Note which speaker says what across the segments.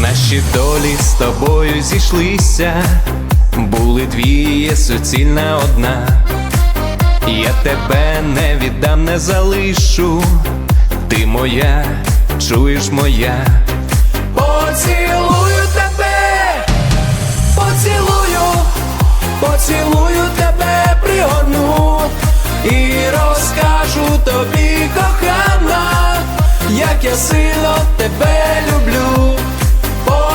Speaker 1: Наші долі з тобою зійшлися, були дві, суцільна одна. Я тебе не віддам, не залишу. Ти моя, чуєш моя. Поцілую тебе, поцілую, поцілую тебе, пригорну і розкажу тобі, кохана, як я сильно тебе люблю.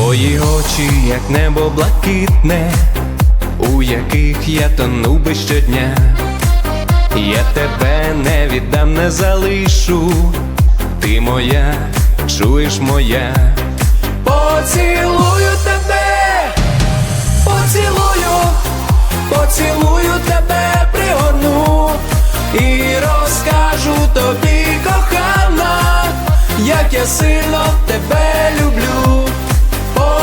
Speaker 1: Твої очі, як небо блакитне, у яких я тону би щодня. Я тебе не віддам, не залишу. Ти моя, чуєш моя. Поцілую тебе, поцілую, поцілую тебе, пригорну і розкажу тобі, кохана, як я сильно тебе люблю.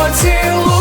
Speaker 1: Поцілую